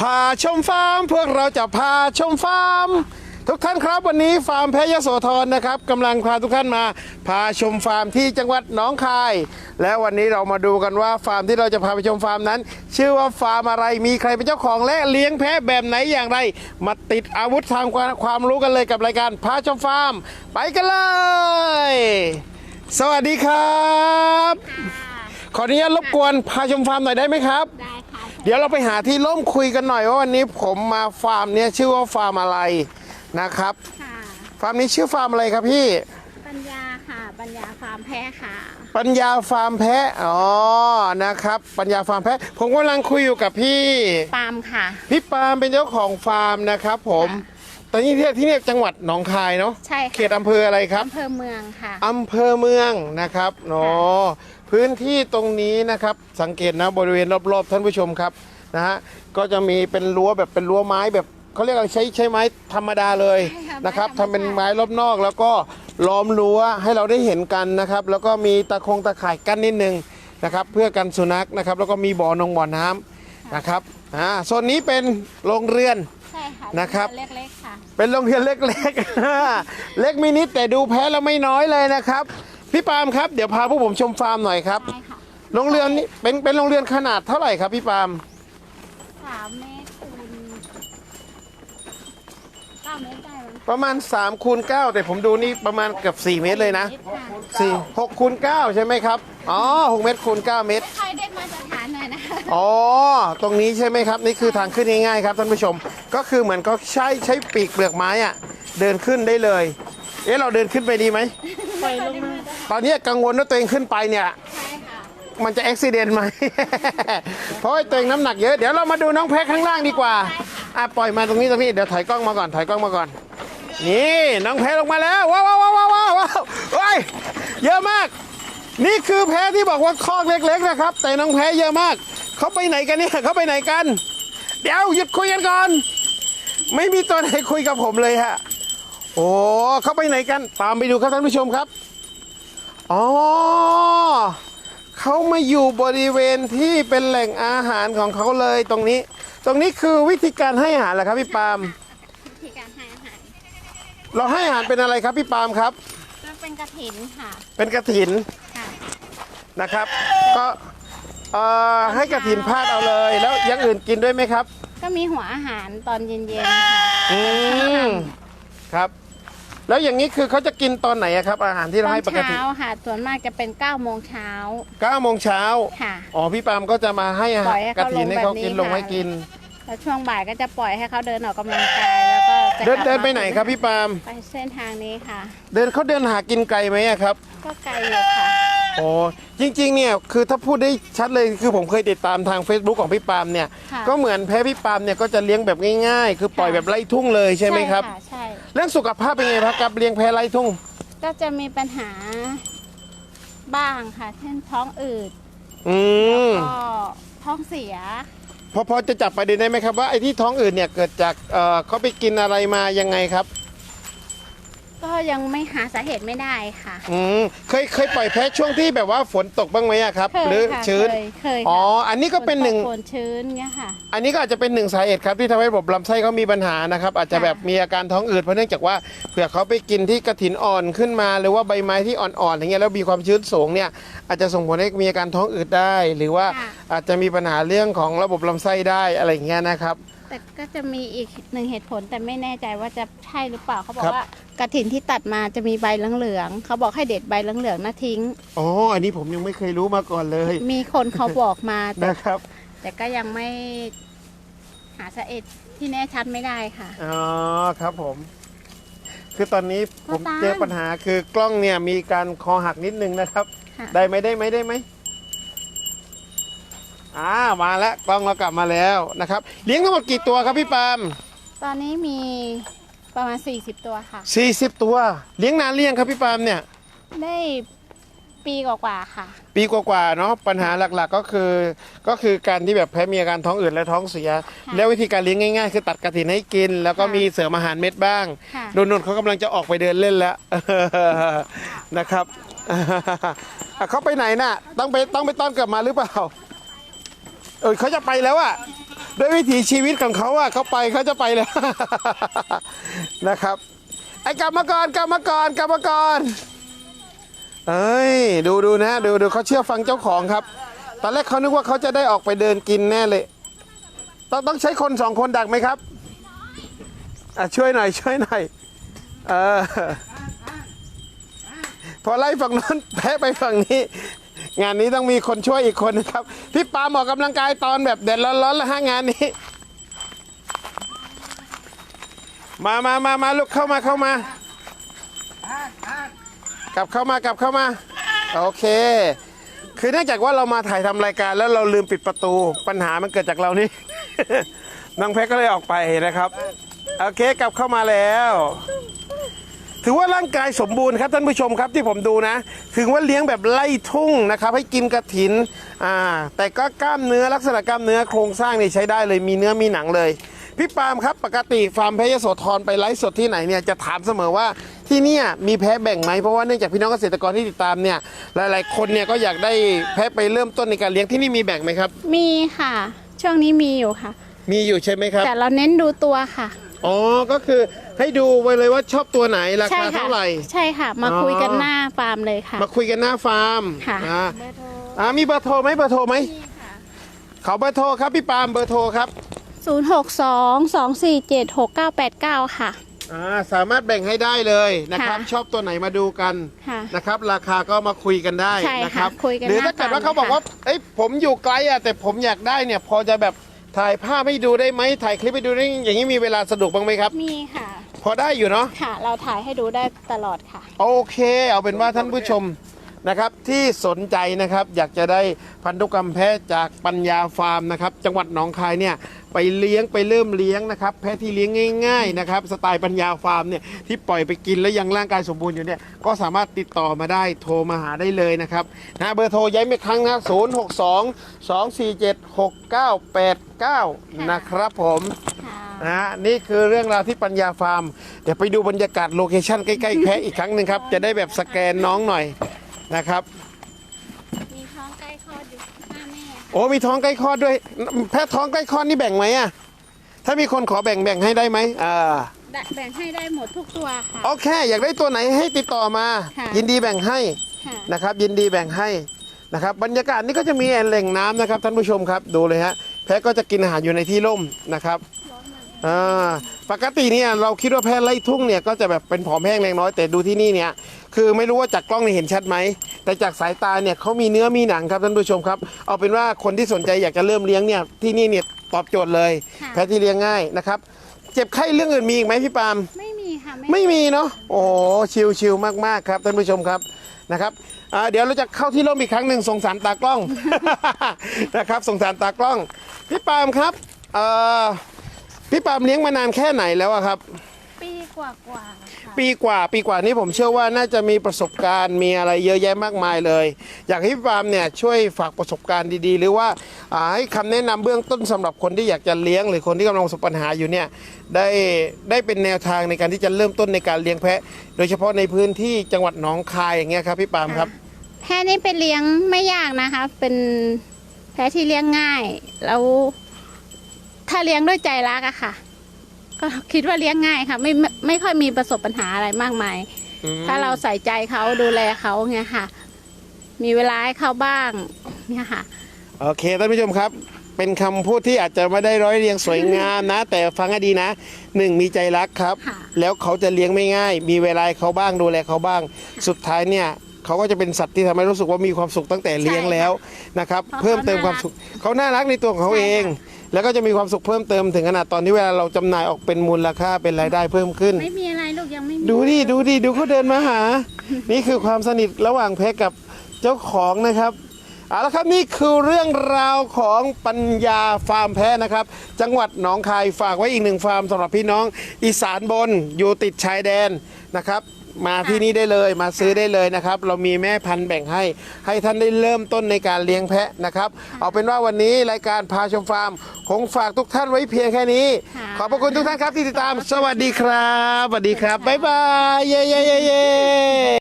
พาชมฟาร์ม พวกเราจะพาชมฟาร์ม ทุกท่านครับวันนี้ฟาร์มแพะยโสธรนะครับกำลังพาทุกท่านมา พาชมฟาร์มที่จังหวัดหนองคาย และวันนี้เรามาดูกันว่าฟาร์มที่เราจะพาไปชมฟาร์มนั้น ชื่อว่าฟาร์มอะไรมีใครเป็นเจ้าของและเลี้ยงแพะแบบไหนอย่างไร มาติดอาวุธทางความรู้กันเลยกับรายการพาชมฟาร์ม ไปกันเลย สวัสดีครับ ขออนุญาตรบกวนพาชมฟาร์มหน่อยได้ไหมครับ ได้ค่ะเดี๋ยวเราไปหาที่ร่มคุยกันหน่อยว่าวันนี้ผมมาฟาร์มเนี้ยชื่อว่าฟาร์มอะไรนะครับ ค่ะฟาร์มนี้ชื่อฟาร์มอะไรครับพี่ ปัญญาค่ะปัญญาฟาร์มแพ้ค่ะ ปัญญาฟาร์มแพะอ๋อนะครับ ปัญญาฟาร์มแพะผมกำลังคุยอยู่กับพี่ปาล์มค่ะ พี่ปาล์มเป็นเจ้าของฟาร์มนะครับผม ตอนนี้ที่ที่เนี่ยจังหวัดหนองคายเนาะใช่เขค่ะตอำเภออะไรครับอำเภอเมืองค่ะ อำเภอเมืองนะครับเนาะพื้นที่ตรงนี้นะครับ สังเกตนะบริเวณรอบๆท่านผู้ชมครับนะฮะก็จะมีเป็นรั้วแบบเป็นรั้วไม้แบบเขาเรียกอะไรใช้ใช้ไม้ธรรมดาเลยใช่ค่ะนะครับไม้ธรรมทำเป็นชาติไม้รอบนอกแล้วก็ล้อมรั้วให้เราได้เห็นกันนะครับ แล้วก็มีตะคงตะข่ายกั้นนิดนึงนะครับ เพื่อกันสุนัขนะครับ แล้วก็มีบ่อนงบ่อน้ำนะครับอ่าโซนนี้เป็นโรงเรือนใช่ ค่ะนะครับ เล็กๆค่ะ เป็นโรงเรียนเล็กๆ เล็กมินิแต่ดูแพ้แล้วไม่น้อยเลยนะครับ พี่ปาล์มครับเดี๋ยวพาพวกผมชมฟาร์มหน่อยครับได้ค่ะโรงเรือนนี้เป็นเป็นโรงเรือนขนาดเท่าไหร่ครับพี่ปาล์มสามเมตรคูณเก้าเมตรได้มั้งประมาณ3คูณ9แต่ผมดูนี่ประมาณเกือบ4 เมตรเลยนะค่ะ4 6คูณ9ใช่ไหมครับอ๋อ6เมตรคูณ9เมตรใครได้มาตรฐานหน่อยนะอ๋อ ตรงนี้ใช่ไหมครับ นี่คือทางขึ้นง่ายๆครับท่านผู้ชม ก็คือเหมือนก็ใช้ใช้ปีกเปลือกไม้อะเดินขึ้นได้เลย เอ๊ะเราเดินขึ้นไปดีไหมไปลงมาตอนนี้กังวลว่าตัวเองขึ้นไปเนี่ยใช่ค่ะมันจะอุบิเหตุไหม เพราะว่าตัวเองน้ำหนักเยอะ เดี๋ยวเรามาดูน้องแพะข้างล่างดีกว่า อะปล่อยมาตรงนี้ตรงนี้ เดี๋ยวถอยกล้องมาก่อน ถอยกล้องมาก่อน นี่น้องแพะลงมาแล้วว้าวว้าวว้าวว้าวว้าวว้าวเฮ้ยเยอะมาก นี่คือแพะที่บอกว่าคอกเล็ก ๆ นะครับ แต่น้องแพะเยอะมาก เขาไปไหนกันเนี่ยเขาไปไหนกัน เดี๋ยวหยุดคุยกันก่อน ไม่มีตัวไหนคุยกับผมเลยฮะ โอ้เขาไปไหนกัน ตามไปดูครับท่านผู้ชมครับ อ๋อเขามาอยู่บริเวณที่เป็นแหล่งอาหารของเขาเลยตรงนี้ ตรงนี้คือวิธีการให้อาหารเหรอครับพี่ปาล์มวิธีการให้อาหาร เราให้อาหารเป็นอะไรครับพี่ปาล์มครับ ก็เป็นกระถินค่ะ เป็นกระถินค่ะนะครับ ก็เอ่อให้กระถินพาดเอาเลย แล้วอยังอื่นกินด้วยไหมครับ ก็มีหัวอาหารตอนเย็นๆค่ะอืมครับ แล้วอย่างนี้คือเขาจะกินตอนไหนอะครับ อาหารที่ตเราอนให้ปกติเช้าค่ะ ส่วนมากจะเป็น9ก้าโมงเช้า9โมงเช้าค่ะ อ๋อพี่ปาล์มก็จะมาให้อาปหาล่รอยให้กระเขาถินให้เขาลงแบบนี้กินลงค่ะให้กิน แล้วช่วงบ่ายก็จะปล่อยให้เขาเดินออกกำลังกายแล้วก็ จะเดินกลับเดินมาไปไหนครับพี่ปาล์มไปเส้นทางนี้ค่ะ เดินเขาเดินหากินไกลไหมอะครับ ก็ไกลอยู่ค่ะ โอ้จริงๆ เนี่ยคือถ้าพูดได้ชัดเลยคือผมเคยติดตามทาง Facebook ของพี่ปาล์มเนี่ยค่ะก็เหมือนแพ้พี่ปาล์มเนี่ยก็จะเลี้ยงแบบง่ายๆ คือปล่อยค่ะ แบบไล่ทุ่งเลยใช่ไหมครับใช่ค่ะใช่ เรื่องสุขภาพเป็นไงครับกับเลี้ยงแพ้ไล่ทุ่ง ก็จะมีปัญหาบ้างค่ะ เช่นท้องอืดอืมก็ท้องเสีย พอพอจะจับประเด็นได้ไหมครับว่าไอ้ที่ท้องอื่นเนี่ยเกิดจากเอ่อเขาไปกินอะไรมายังไงครับ ก็ยังไม่หาสาเหตุไม่ได้ค่ะ อืมเคยเคยปล่อยแพ้ช่วงที่แบบว่าฝนตกบ้างไหมอะครับ เคยหรือค่ะชื้น เคยเคยอ๋อค่ะอันนี้ก็เป็นหนึ่ง ฝตกฝนชื้นเงี้ยค่ะ อันนี้ก็อาจจะเป็นหนึ่งสาเหตุครับที่ทำให้ระบบลำไส้เขามีปัญหานะครับ อาจจะค่ะแบบมีอาการท้องอืดเพราะเนื่องจากว่าเผื่อเขาไปกินที่กระถินอ่อนขึ้นมา หรือว่าใบไม้ที่อ่อนๆอย่างเงี้ยแล้วมีความชื้นสูงเนี่ยอาจจะส่งผลให้มีอาการท้องอืดได้ หรือว่าค่ะ อาจจะมีปัญหาเรื่องของระบบลำไส้ได้อะไรอย่างเงี้ยนะครับ แต่ก็จะมีอีกหนึ่งเหตุผลแต่ไม่แน่ใจว่าจะใช่หรือเปล่าเขาบอครักบว่ากระถินที่ตัดมาจะมีใบเหลืองๆเขาบอกให้เด็ดใบเหลืองๆนะทิ้ง อ๋อ อันนี้ผมยังไม่เคยรู้มาก่อนเลยมีคนเขาบอกมาแต่ นะครับแต่ก็ยังไม่หาสาเหตุที่แน่ชัดไม่ได้ค่ะ อ๋อครับผม คือตอนนี้ผมพ่อตาเจอปัญหาคือกล้องเนี่ยมีการคอหักนิดนึงนะครับ ค่ะได้ไหมได้ไหมได้ไหม อ่ามาแล้วกล้องเรากลับมาแล้วนะครับ เลี้ยงทั้งหมดกี่ตัวครับพี่ปาล์มตอนนี้มีประมาณ 40 ตัวค่ะ 40 ตัว เลี้ยงนานเลี้ยงครับพี่ปาล์มเนี่ย ได้ปีกว่าๆค่ะ ปีกว่าๆเนาะปัญหาหลักๆก็คือ ก็คือการที่แบบแพ้มีอาการท้องอืดและท้องเสียค่ะแล้ววิธีการเลี้ยงง่ายๆ คือตัดกระถินให้กิน แล้วก็ค่ะมีเสริมอาหารเม็ดบ้างค่ะ โดนนเขากำลังจะออกไปเดินเล่นแล้ว นะครับอะเขาไปไหนน่ะ ต้องไปต้องไปต้อนกลับมาหรือเปล่า เออเขาจะไปแล้วอะด้วยวิถีชีวิตของเขาอะเขาไปเขาจะไปเลยนะครับ ไอ้กลับมก่อนกลับมก่อนกลับมก่อนเอ้ยดูดูนะดูดูเขาเชื่อฟังเจ้าของครับ ตอนแรกเขานึกว่าเขาจะได้ออกไปเดินกินแน่เลย ต้องต้องใช้คนสองคนดักไหมครับอะช่วยหน่อยช่วยหน่อยเออพอไล่ฝั่งนั้นแพ้ไปฝั่งนี้ งานนี้ต้องมีคนช่วยอีกคนนะครับ พี่ปาล์มอกกำลังกายตอนแบบแดดร้อนๆแล้วฮะงานนี้ มามามามาลูกเข้ามาเข้ามา กลับเข้ามากลับเข้ามา โอเค คือเนื่องจากว่าเรามาถ่ายทำรายการแล้วเราลืมปิดประตู ปัญหามันเกิดจากเรานี่ น้องแพ็กก็เลยออกไปนะครับ โอเคกลับเข้ามาแล้ว ถือว่าร่างกายสมบูรณ์ครับท่านผู้ชมครับที่ผมดูนะ ถึงว่าเลี้ยงแบบไล่ทุ่งนะครับ ให้กินกระถินอ่าแต่ก็กล้ามเนื้อลักษณะกล้ามเนื้อโครงสร้างนี่ใช้ได้เลยมีเนื้อมีหนังเลย พี่ปาล์มครับปกติฟาร์มแพะยโสธรไปไลฟ์สดที่ไหนเนี่ยจะถามเสมอว่าที่เนี่ยมีแพะแบ่งไหมเพราะว่าเนื่องจากพี่น้องเกษตรกรที่ติดตามเนี่ยหลาย ๆ คนเนี่ยก็อยากได้แพะไปเริ่มต้นในการเลี้ยงที่นี่มีแบ่งไหมครับ มีค่ะ ช่วงนี้มีอยู่ค่ะ มีอยู่ใช่ไหมครับ แต่เราเน้นดูตัวค่ะ อ๋อ ก็คือให้ดูไว้เลยว่าชอบตัวไหนราใช่คาค่ะเท่าไหร่ ใช่ค่ะ มาอ๋อ คุยกันหน้าฟาร์มเลยค่ะ มาคุยกันหน้าฟาร์มค่ะ อ่าอ่ามีเบอร์โทรไหมเบอร์โทรไหมขอเบอร์โทรครับพี่ปาล์มเบอร์โทรครับ 062 247 6989 ค่ะ อ่าสามารถแบ่งให้ได้เลยนะครับ ค่ะชอบตัวไหนมาดูกันค่ะนะครับ ราคาก็มาคุยกันได้ใช่ค่ะนะครับคุยกันหรือหน้าถ้าเกิดว่าฟาร์มเขาบอกว่าเอ้ยผมอยู่ไกลอะแต่ผมอยากได้เนี่ย พอจะแบบ ถ่ายภาพให้ดูได้ไหมถ่ายคลิปให้ดูได้อย่างนี้มีเวลาสะดวกบ้างไหมครับ มีค่ะ พอได้อยู่เนาะค่ะ เราถ่ายให้ดูได้ตลอดค่ะ โอเค เอาเป็นว่าท่านผู้ชม นะครับที่สนใจนะครับอยากจะได้พันธุกรรมแพะจากปัญญาฟาร์มนะครับจังหวัดหนองคายเนี่ยไปเลี้ยงไปเริ่มเลี้ยงนะครับแพะที่เลี้ยงง่ายๆนะครับสไตล์ปัญญาฟาร์มเนี่ยที่ปล่อยไปกินแล้วยังร่างกายสมบูรณ์อยู่เนี่ยก็สามารถติดต่อมาได้โทรมาหาได้เลยนะครับนะเบอร์โทรย้ำอีกครั้งนะ 0 6 2 2 4 7 6 9 8 9 นะครับผมค่ะนะฮะนี่คือเรื่องราวที่ปัญญาฟาร์ม เดี๋ยวไปดูบรรยากาศโลเคชั่นใกล้ๆแพะอีกครั้งหนึ่งครับจะได้แบบสแกนน้องหน่อย นะครับ มีท้องใกล้คลอดอยู่หน้าแม่โอ้มีท้องใกล้คลอดด้วยแพะท้องใกล้คลอดนี่แบ่งไหมอะ ถ้ามีคนขอแบ่งแบ่งให้ได้ไหมอ่าแบ่งให้ได้หมดทุกตัวค่ะ โอเค อยากได้ตัวไหนให้ติดต่อมา ค่ะ ยินดีแบ่งให้ ค่ะ นะครับยินดีแบ่งให้นะครับบรรยากาศนี่ก็จะมีแหล่งน้ำนะครับท่านผู้ชมครับดูเลยฮะแพะก็จะกินอาหารอยู่ในที่ร่มนะครับ อ่าปกติเนี่ยเราคิดว่าแพะไล่ทุ่งเนี่ยก็จะแบบเป็นผอมแห้งแรงน้อยแต่ดูที่นี่เนี่ยคือไม่รู้ว่าจากกล้องเนี่ยเห็นชัดไหมแต่จากสายตาเนี่ยเขามีเนื้อมีหนังครับท่านผู้ชมครับ เอาเป็นว่าคนที่สนใจอยากจะเริ่มเลี้ยงเนี่ยที่นี่เนี่ยตอบโจทย์เลย ค่ะ แพะที่เลี้ยงง่ายนะครับเจ็บไข้เรื่องอื่นมีอีกไหมพี่ปาล์ม ไม่มีค่ะไม่มีเนาะ โอ้โหชิวชิวมาก ๆ ครับท่านผู้ชมครับ นะครับอ่าเดี๋ยวเราจะเข้าที่ร่มอีกครั้งหนึ่งสงสารตากล้อง นะครับสงสารตากล้อง พี่ปาล์มครับเอ่อ พี่ปาล์มเลี้ยงมานานแค่ไหนแล้วอะครับ ปีกว่ากว่าๆค่ะปีกว่าปีกว่านี้ผมเชื่อว่าน่าจะมีประสบการณ์มีอะไรเยอะแยะมากมายเลย อยากให้พี่ปาล์มเนี่ยช่วยฝากประสบการณ์ดีๆ หรือว่าอ่าให้คำแนะนำเบื้องต้นสำหรับคนที่อยากจะเลี้ยง หรือคนที่กำลังประสบปัญหาอยู่เนี่ยได้ได้เป็นแนวทางในการที่จะเริ่มต้นในการเลี้ยงแพะ โดยเฉพาะในพื้นที่จังหวัดหนองคายอย่างเงี้ยครับพี่ปาล์มครับ แพะนี่เป็นเลี้ยงไม่ยากนะคะ เป็นแพะที่เลี้ยงง่าย แล้ว ถ้าเลี้ยงด้วยใจรักอะค่ะ ก็คิดว่าเลี้ยงง่ายค่ะ ไม่ไม่ไม่ค่อยมีประสบปัญหาอะไรมากมายถ้าเราใส่ใจเขาดูแลเขาเงี้ยค่ะ มีเวลาให้เขาบ้างเนี่ยค่ะ โอเคท่านผู้ชมครับ เป็นคำพูดที่อาจจะไม่ได้ร้อยเรียงสวยงามนะ แต่ฟังให้ดีนะหนึ่งมีใจรักครับ ค่ะ แล้วเขาจะเลี้ยงไม่ง่าย มีเวลาให้เขาบ้างดูแลเขาบ้าง สุดท้ายเนี่ยเขาก็จะเป็นสัตว์ที่ทำให้รู้สึกว่ามีความสุขตั้งแต่เลี้ยงแล้วนะครับ เพราะเพิ่มเติมความสุขเขาน่ารักในตัวของเขาเอง แล้วก็จะมีความสุขเพิ่มเติมถึงขนาดตอนที่เวลาเราจำหน่ายออกเป็นมูลค่าเป็นรายได้เพิ่มขึ้น ไม่มีอะไรลูกยังไม่มีดูดิดูดิดูเขาเดินมาหา นี่คือความสนิทระหว่างแพะกับเจ้าของนะครับเอาละครับนี่คือเรื่องราวของปัญญาฟาร์มแพะนะครับ จังหวัดหนองคายฝากไว้อีกหนึ่งฟาร์มสำหรับพี่น้องอีสานบนอยู่ติดชายแดนนะครับ มาที่นี่ได้เลยมาซื้อได้เลยนะครับ เรามีแม่พันธุ์แบ่งให้ ให้ท่านได้เริ่มต้นในการเลี้ยงแพะนะครับ เอาเป็นว่าวันนี้รายการพาชมฟาร์มคงฝากทุกท่านไว้เพียงแค่นี้ค่ะขอบพระคุณทุกท่านครับที่ติดตาม สวัสดีครับสวัสดีครับบ๊ายบายเย้เย้เย้เย้